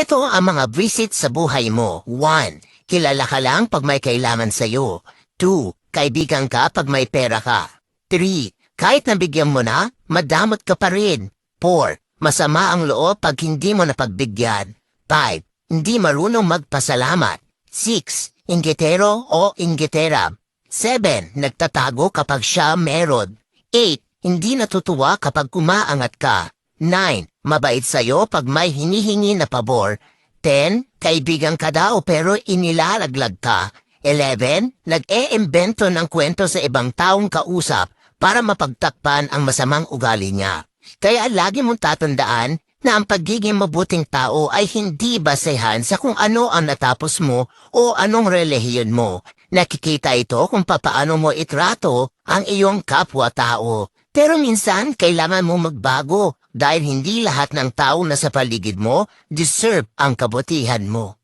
Ito ang mga visit sa buhay mo. 1. Kilala ka lang pag may kailangan sa'yo. 2. Kaibigan ka pag may pera ka. 3. Kahit nabigyan mo na, madamot ka pa rin. 4. Masama ang loob pag hindi mo napagbigyan. 5. Hindi marunong magpasalamat. 6. Inggitero o inggitera. 7. Nagtatago kapag siya meron. 8. Hindi natutuwa kapag kumaangat ka. 9. Mabait sa'yo pag may hinihingi na pabor. 10. Kaibigan ka daw pero inilalaglag ka. 11. Nag-e-imbento ng kwento sa ibang taong kausap para mapagtakpan ang masamang ugali niya. Kaya lagi mong tatandaan na ang pagiging mabuting tao ay hindi basehan sa kung ano ang natapos mo o anong relihiyon mo. Nakikita ito kung papaano mo itrato ang iyong kapwa-tao. Pero minsan kailangan mo magbago dahil hindi lahat ng tao na sa paligid mo deserve ang kabutihan mo.